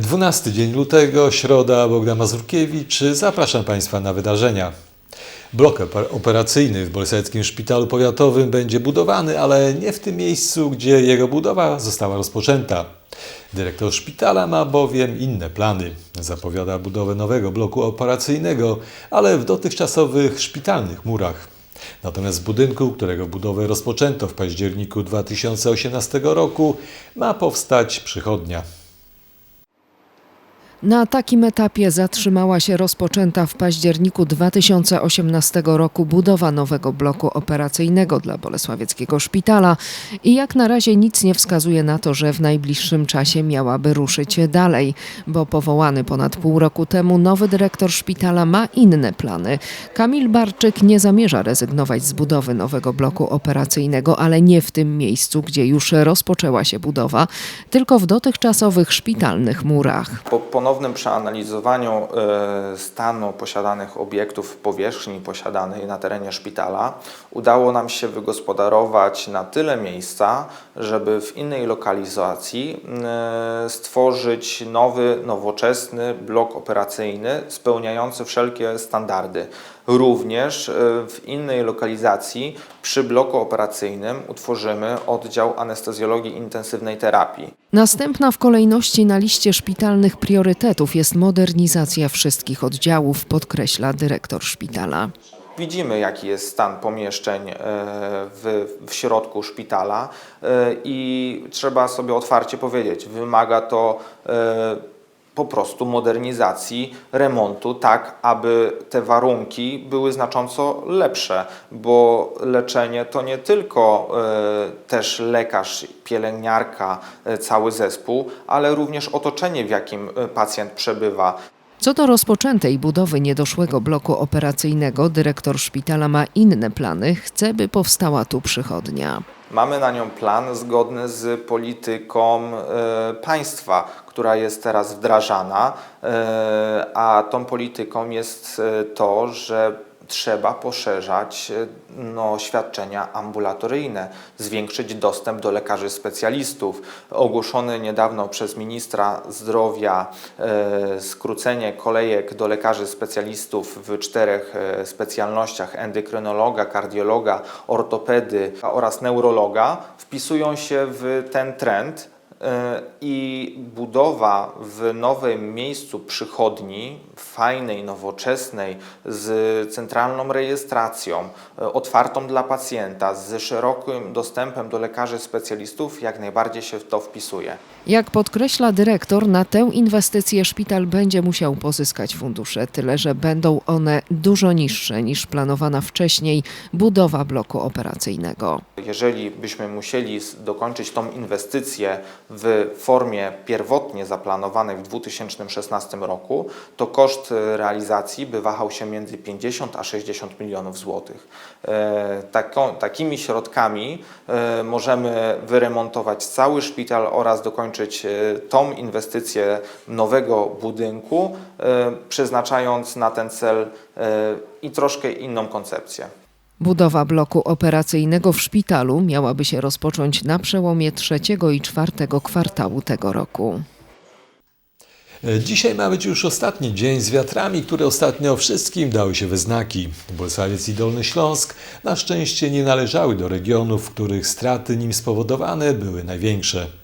12 dzień lutego, środa, Bogdan Mazurkiewicz. Zapraszam Państwa na wydarzenia. Blok oper- operacyjny w Bolesławickim Szpitalu Powiatowym będzie budowany, ale nie w tym miejscu, gdzie jego budowa została rozpoczęta. Dyrektor szpitala ma bowiem inne plany. Zapowiada budowę nowego bloku operacyjnego, ale w dotychczasowych szpitalnych murach. Natomiast w budynku, którego budowę rozpoczęto w październiku 2018 roku, ma powstać przychodnia. Na takim etapie zatrzymała się rozpoczęta w październiku 2018 roku budowa nowego bloku operacyjnego dla Bolesławieckiego Szpitala i jak na razie nic nie wskazuje na to, że w najbliższym czasie miałaby ruszyć dalej, bo powołany ponad pół roku temu nowy dyrektor szpitala ma inne plany. Kamil Barczyk nie zamierza rezygnować z budowy nowego bloku operacyjnego, ale nie w tym miejscu, gdzie już rozpoczęła się budowa, tylko w dotychczasowych szpitalnych murach. Po ponownym przeanalizowaniu e, stanu posiadanych obiektów, powierzchni posiadanej na terenie szpitala, udało nam się wygospodarować na tyle miejsca, żeby w innej lokalizacji e, stworzyć nowy, nowoczesny blok operacyjny spełniający wszelkie standardy. Również e, w innej lokalizacji przy bloku operacyjnym utworzymy oddział anestezjologii intensywnej terapii. Następna w kolejności na liście szpitalnych priorytetów jest modernizacja wszystkich oddziałów, podkreśla dyrektor szpitala. Widzimy, jaki jest stan pomieszczeń e, w, w środku szpitala e, i trzeba sobie otwarcie powiedzieć, wymaga to e, po prostu modernizacji, remontu, tak aby te warunki były znacząco lepsze, bo leczenie to nie tylko e, też lekarz, pielęgniarka, e, cały zespół, ale również otoczenie, w jakim pacjent przebywa. Co do rozpoczętej budowy niedoszłego bloku operacyjnego, dyrektor szpitala ma inne plany, chce, by powstała tu przychodnia. Mamy na nią plan zgodny z polityką e, państwa, która jest teraz wdrażana, e, a tą polityką jest e, to, że trzeba poszerzać e, no, świadczenia ambulatoryjne, zwiększyć dostęp do lekarzy specjalistów. Ogłoszone niedawno przez ministra zdrowia e, skrócenie kolejek do lekarzy specjalistów w czterech e, specjalnościach endokrynologa, kardiologa, ortopedy oraz neurologa wpisują się w ten trend i budowa w nowym miejscu przychodni, fajnej, nowoczesnej, z centralną rejestracją, e, otwartą dla pacjenta, z szerokim dostępem do lekarzy specjalistów, jak najbardziej się w to wpisuje. Jak podkreśla dyrektor, na tę inwestycję szpital będzie musiał pozyskać fundusze, tyle że będą one dużo niższe niż planowana wcześniej budowa bloku operacyjnego. Jeżeli byśmy musieli dokończyć tą inwestycję w formie pierwotnie zaplanowanej w 2016 roku, to koszt e, realizacji by wahał się między 50 a 60 milionów złotych. E, takimi środkami e, możemy wyremontować cały szpital oraz dokończyć tą inwestycję nowego budynku, przeznaczając na ten cel i troszkę inną koncepcję. Budowa bloku operacyjnego w szpitalu miałaby się rozpocząć na przełomie trzeciego i czwartego kwartału tego roku. Dzisiaj ma być już ostatni dzień z wiatrami, które ostatnio wszystkim dały się we znaki. I Dolny Śląsk na szczęście nie należały do regionów, w których straty nim spowodowane były największe.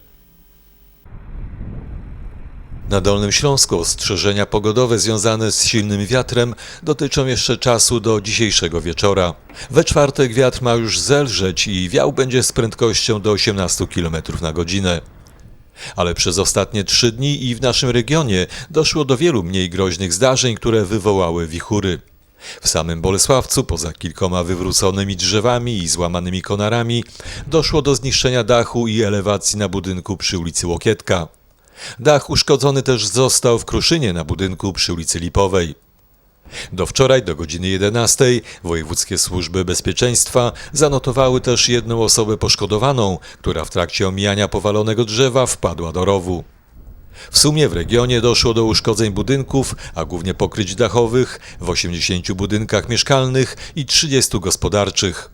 Na Dolnym Śląsku ostrzeżenia pogodowe związane z silnym wiatrem dotyczą jeszcze czasu do dzisiejszego wieczora. We czwartek wiatr ma już zelżeć i wiał będzie z prędkością do 18 km na godzinę. Ale przez ostatnie trzy dni i w naszym regionie doszło do wielu mniej groźnych zdarzeń, które wywołały wichury. W samym Bolesławcu, poza kilkoma wywróconymi drzewami i złamanymi konarami, doszło do zniszczenia dachu i elewacji na budynku przy ulicy Łokietka. Dach uszkodzony też został w Kruszynie na budynku przy ulicy Lipowej. Do wczoraj, do godziny 11, wojewódzkie służby bezpieczeństwa zanotowały też jedną osobę poszkodowaną, która w trakcie omijania powalonego drzewa wpadła do rowu. W sumie w regionie doszło do uszkodzeń budynków, a głównie pokryć dachowych, w 80 budynkach mieszkalnych i 30 gospodarczych.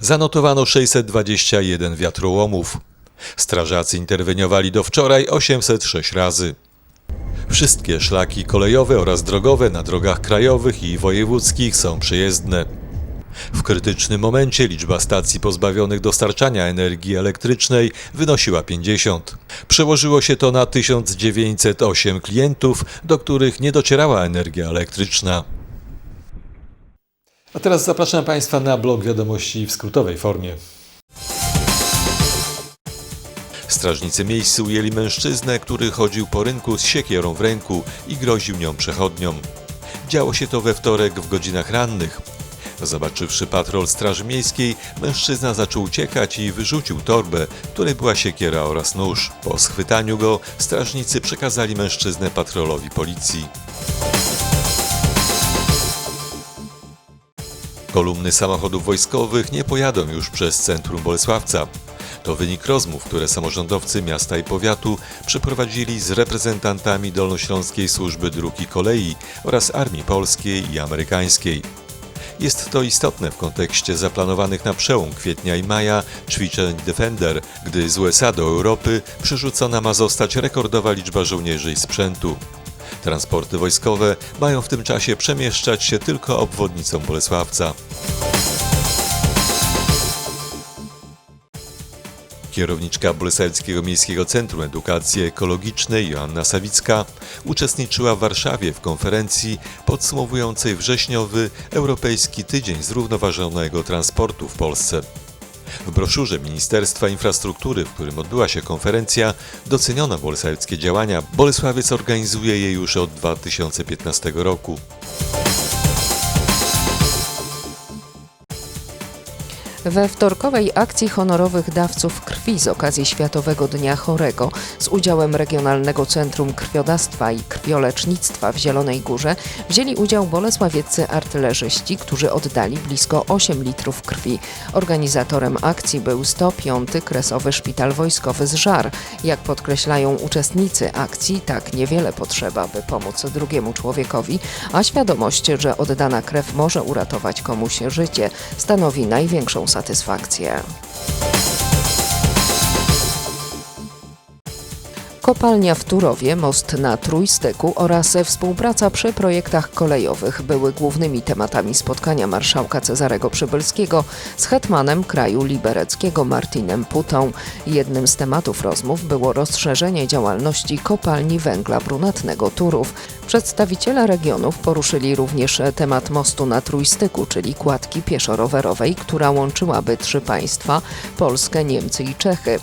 Zanotowano 621 wiatrołomów. Strażacy interweniowali do wczoraj 806 razy. Wszystkie szlaki kolejowe oraz drogowe na drogach krajowych i wojewódzkich są przejezdne. W krytycznym momencie liczba stacji pozbawionych dostarczania energii elektrycznej wynosiła 50. Przełożyło się to na 1908 klientów, do których nie docierała energia elektryczna. A teraz zapraszam Państwa na blog wiadomości w skrótowej formie. Strażnicy miejscy ujęli mężczyznę, który chodził po rynku z siekierą w ręku i groził nią przechodniom. Działo się to we wtorek w godzinach rannych. Zobaczywszy patrol Straży Miejskiej, mężczyzna zaczął uciekać i wyrzucił torbę, w której była siekiera oraz nóż. Po schwytaniu go strażnicy przekazali mężczyznę patrolowi policji. Kolumny samochodów wojskowych nie pojadą już przez centrum Bolesławca. To wynik rozmów, które samorządowcy miasta i powiatu przeprowadzili z reprezentantami Dolnośląskiej Służby Dróg i Kolei oraz Armii Polskiej i Amerykańskiej. Jest to istotne w kontekście zaplanowanych na przełom kwietnia i maja ćwiczeń Defender, gdy z USA do Europy przerzucona ma zostać rekordowa liczba żołnierzy i sprzętu. Transporty wojskowe mają w tym czasie przemieszczać się tylko obwodnicą Bolesławca. Kierowniczka Bolesławskiego Miejskiego Centrum Edukacji Ekologicznej Joanna Sawicka uczestniczyła w Warszawie w konferencji podsumowującej wrześniowy Europejski Tydzień Zrównoważonego Transportu w Polsce. W broszurze Ministerstwa Infrastruktury, w którym odbyła się konferencja, doceniono bolesławickie działania. Bolesławiec organizuje je już od 2015 roku. We wtorkowej akcji honorowych dawców krwi z okazji Światowego Dnia Chorego z udziałem Regionalnego Centrum Krwiodawstwa i Krwiolecznictwa w Zielonej Górze wzięli udział bolesławieccy artylerzyści, którzy oddali blisko 8 litrów krwi. Organizatorem akcji był 105. Kresowy Szpital Wojskowy z Żar. Jak podkreślają uczestnicy akcji, tak niewiele potrzeba, by pomóc drugiemu człowiekowi, a świadomość, że oddana krew może uratować komuś życie, stanowi największą satysfakcję. Kopalnia w Turowie, most na Trójstyku oraz współpraca przy projektach kolejowych były głównymi tematami spotkania marszałka Cezarego Przybylskiego z hetmanem kraju libereckiego Martinem Putą. Jednym z tematów rozmów było rozszerzenie działalności kopalni węgla brunatnego Turów. Przedstawiciele regionów poruszyli również temat mostu na Trójstyku, czyli kładki pieszo-rowerowej, która łączyłaby trzy państwa Polskę, Niemcy i Czechy.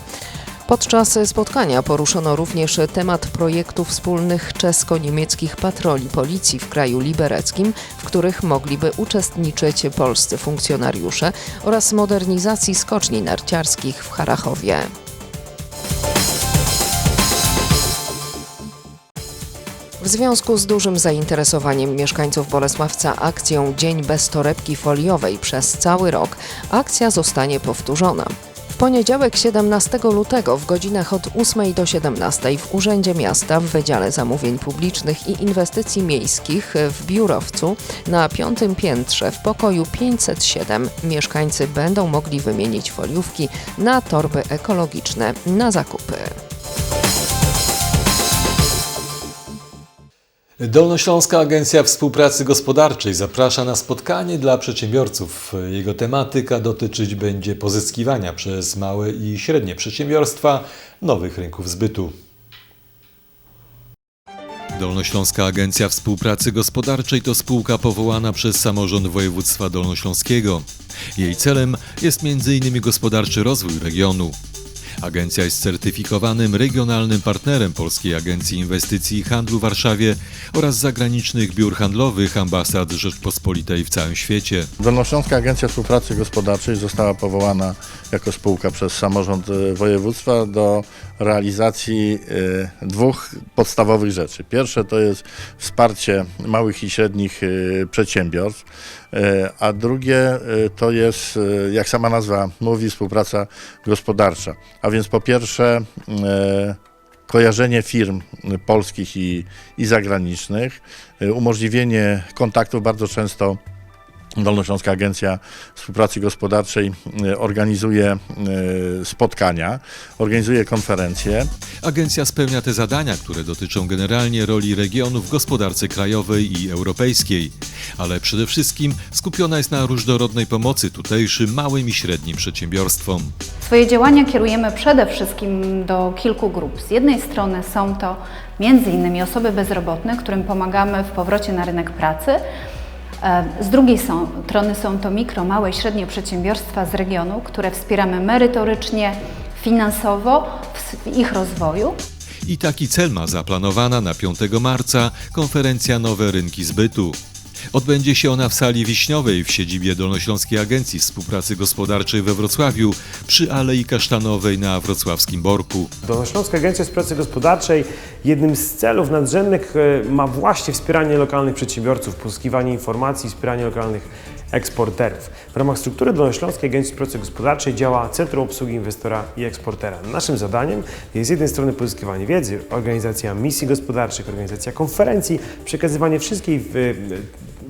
Podczas spotkania poruszono również temat projektów wspólnych czesko-niemieckich patroli policji w kraju libereckim, w których mogliby uczestniczyć polscy funkcjonariusze oraz modernizacji skoczni narciarskich w Harachowie. W związku z dużym zainteresowaniem mieszkańców Bolesławca akcją Dzień bez torebki foliowej przez cały rok, akcja zostanie powtórzona. Poniedziałek 17 lutego w godzinach od 8 do 17 w Urzędzie Miasta w Wydziale Zamówień Publicznych i Inwestycji Miejskich w Biurowcu na piątym piętrze w pokoju 507 mieszkańcy będą mogli wymienić foliówki na torby ekologiczne na zakupy. Dolnośląska Agencja Współpracy Gospodarczej zaprasza na spotkanie dla przedsiębiorców. Jego tematyka dotyczyć będzie pozyskiwania przez małe i średnie przedsiębiorstwa nowych rynków zbytu. Dolnośląska Agencja Współpracy Gospodarczej to spółka powołana przez samorząd województwa dolnośląskiego. Jej celem jest m.in. gospodarczy rozwój regionu. Agencja jest certyfikowanym regionalnym partnerem Polskiej Agencji Inwestycji i Handlu w Warszawie oraz zagranicznych biur handlowych ambasad Rzeczpospolitej w całym świecie. Dolnośląska Agencja Współpracy Gospodarczej została powołana jako spółka przez samorząd e, województwa do realizacji e, dwóch podstawowych rzeczy. Pierwsze to jest wsparcie małych i średnich e, przedsiębiorstw, a drugie e, to jest, e, jak sama nazwa mówi, współpraca gospodarcza. A więc po pierwsze e, kojarzenie firm polskich i, i zagranicznych, e, umożliwienie kontaktów bardzo często Dolnośląska Agencja Współpracy Gospodarczej e, organizuje e, spotkania, organizuje konferencje. Agencja spełnia te zadania, które dotyczą generalnie roli regionu w gospodarce krajowej i europejskiej, ale przede wszystkim skupiona jest na różnorodnej pomocy tutejszym małym i średnim przedsiębiorstwom. Swoje działania kierujemy przede wszystkim do kilku grup. Z jednej strony są to m.in. osoby bezrobotne, którym pomagamy w powrocie na rynek pracy. E, Z drugiej strony są to mikro, małe i średnie przedsiębiorstwa z regionu, które wspieramy merytorycznie, finansowo w ich rozwoju. I taki cel ma zaplanowana na 5 marca konferencja Nowe Rynki Zbytu. Odbędzie się ona w sali Wiśniowej w siedzibie Dolnośląskiej Agencji Współpracy Gospodarczej we Wrocławiu przy Alei Kasztanowej na wrocławskim Borku. Dolnośląska Agencja Współpracy Gospodarczej jednym z celów nadrzędnych e, ma właśnie wspieranie lokalnych przedsiębiorców, pozyskiwanie informacji, wspieranie lokalnych eksporterów. W ramach struktury Dolnośląskiej Agencji Współpracy Gospodarczej działa Centrum Obsługi Inwestora i Eksportera. Naszym zadaniem jest z jednej strony pozyskiwanie wiedzy, organizacja misji gospodarczych, organizacja konferencji, przekazywanie wszystkiej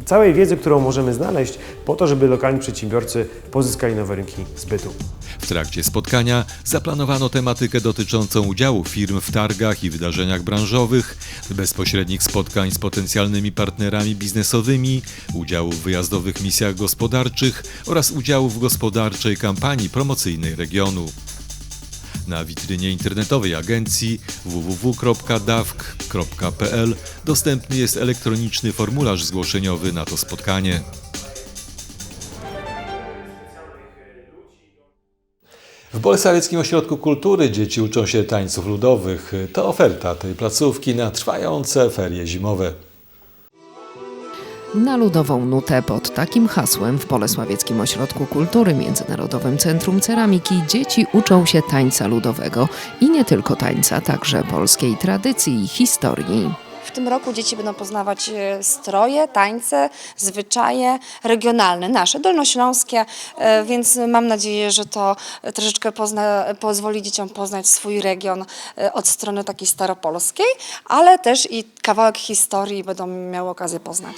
całej wiedzy, którą możemy znaleźć po to, żeby lokalni przedsiębiorcy pozyskali nowe rynki zbytu. W trakcie spotkania zaplanowano tematykę dotyczącą udziału firm w targach i wydarzeniach branżowych, bezpośrednich spotkań z potencjalnymi partnerami biznesowymi, udziału w wyjazdowych misjach gospodarczych oraz udziału w gospodarczej kampanii promocyjnej regionu. Na witrynie internetowej agencji www.dawk.pl dostępny jest elektroniczny formularz zgłoszeniowy na to spotkanie. W Bolesławieckim Ośrodku Kultury dzieci uczą się tańców ludowych. To oferta tej placówki na trwające ferie zimowe. Na ludową nutę pod takim hasłem w Bolesławieckim Ośrodku Kultury Międzynarodowym Centrum Ceramiki dzieci uczą się tańca ludowego i nie tylko tańca, także polskiej tradycji i historii. W tym roku dzieci będą poznawać e, stroje, tańce, zwyczaje regionalne, nasze, dolnośląskie, e, więc mam nadzieję, że to troszeczkę pozna, pozwoli dzieciom poznać swój region e, od strony takiej staropolskiej, ale też i kawałek historii będą miały okazję poznać.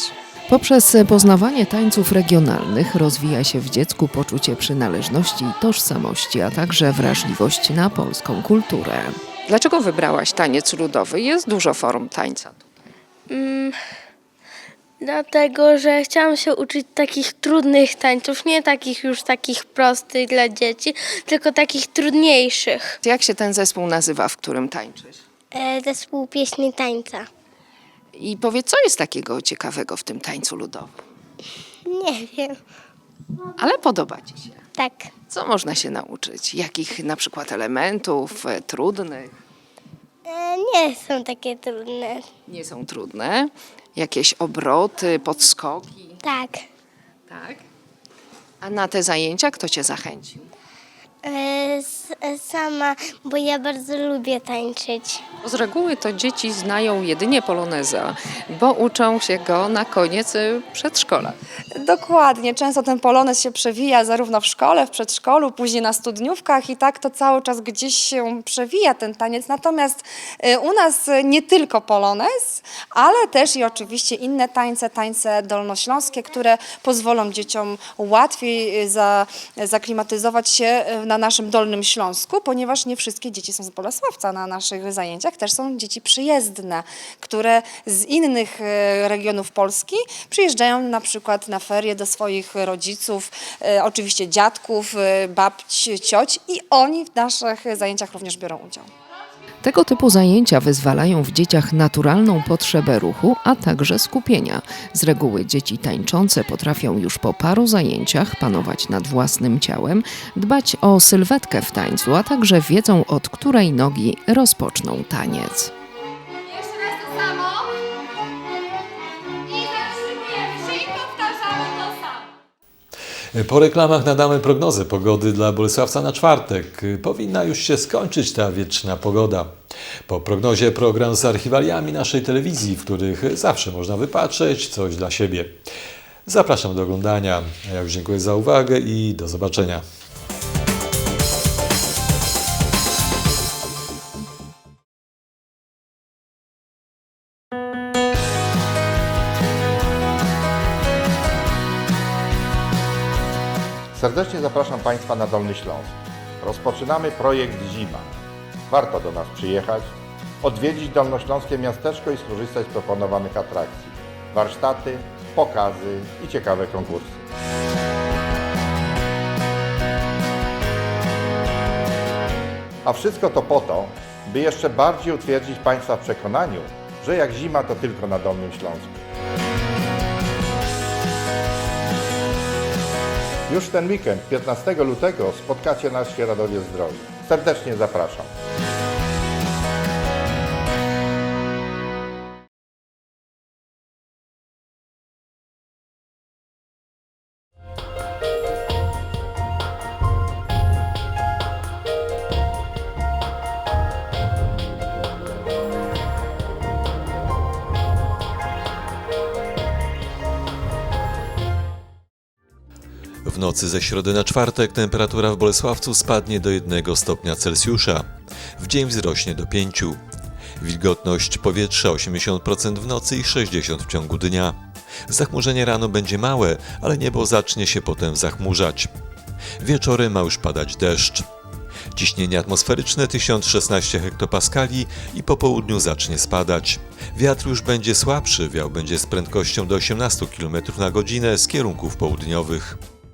Poprzez poznawanie tańców regionalnych rozwija się w dziecku poczucie przynależności i tożsamości, a także wrażliwość na polską kulturę. Dlaczego wybrałaś taniec ludowy? Jest dużo form tańca. Dlatego, że chciałam się uczyć takich trudnych tańców, nie takich już takich prostych dla dzieci, tylko takich trudniejszych. Jak się ten zespół nazywa, w którym tańczysz? E, zespół pieśni tańca. I powiedz, co jest takiego ciekawego w tym tańcu ludowym? Nie wiem. Ale podoba ci się. Tak. Co można się nauczyć? Jakich na przykład elementów e, trudnych? E, nie są takie trudne. Nie są trudne. Jakieś obroty, podskoki. Tak. Tak. A na te zajęcia kto cię zachęcił? E, e, sama, bo ja bardzo lubię tańczyć. Z reguły to dzieci znają jedynie poloneza, bo uczą się go na koniec y, przedszkola. Dokładnie, często ten polonez się przewija zarówno w szkole, w przedszkolu, później na studniówkach i tak to cały czas gdzieś się przewija ten taniec. Natomiast y, u nas nie tylko polonez, ale też i oczywiście inne tańce, tańce dolnośląskie, które pozwolą dzieciom łatwiej y, za, zaklimatyzować się y, na naszym Dolnym Śląsku, ponieważ nie wszystkie dzieci są z Bolesławca na naszych zajęciach, też są dzieci przyjezdne, które z innych e, regionów Polski przyjeżdżają na przykład na ferie do swoich rodziców, e, oczywiście dziadków, e, babci, cioć i oni w naszych zajęciach również biorą udział. Tego typu zajęcia wyzwalają w dzieciach naturalną potrzebę ruchu, a także skupienia. Z reguły dzieci tańczące potrafią już po paru zajęciach panować nad własnym ciałem, dbać o sylwetkę w tańcu, a także wiedzą od której nogi rozpoczną taniec. Po reklamach nadamy prognozę pogody dla Bolesławca na czwartek. Powinna już się skończyć ta wieczna pogoda. Po prognozie program z archiwaliami naszej telewizji, w których zawsze można wypatrzeć coś dla siebie. Zapraszam do oglądania. Ja już dziękuję za uwagę i do zobaczenia. Serdecznie zapraszam Państwa na Dolny Śląsk. Rozpoczynamy projekt Zima. Warto do nas przyjechać, odwiedzić Dolnośląskie miasteczko i skorzystać z proponowanych atrakcji. Warsztaty, pokazy i ciekawe konkursy. A wszystko to po to, by jeszcze bardziej utwierdzić Państwa w przekonaniu, że jak zima to tylko na Dolnym Śląsku. Już ten weekend, 15 lutego, spotkacie nas w Świeradowie Zdrowiu. Serdecznie zapraszam. W nocy ze środy na czwartek temperatura w Bolesławcu spadnie do 1 stopnia Celsjusza. W dzień wzrośnie do 5. Wilgotność powietrza 80% w nocy i 60% w ciągu dnia. Zachmurzenie rano będzie małe, ale niebo zacznie się potem zachmurzać. Wieczorem ma już padać deszcz. Ciśnienie atmosferyczne 1016 hektopaskali i po południu zacznie spadać. Wiatr już będzie słabszy, wiał będzie z prędkością do 18 km na godzinę z kierunków południowych.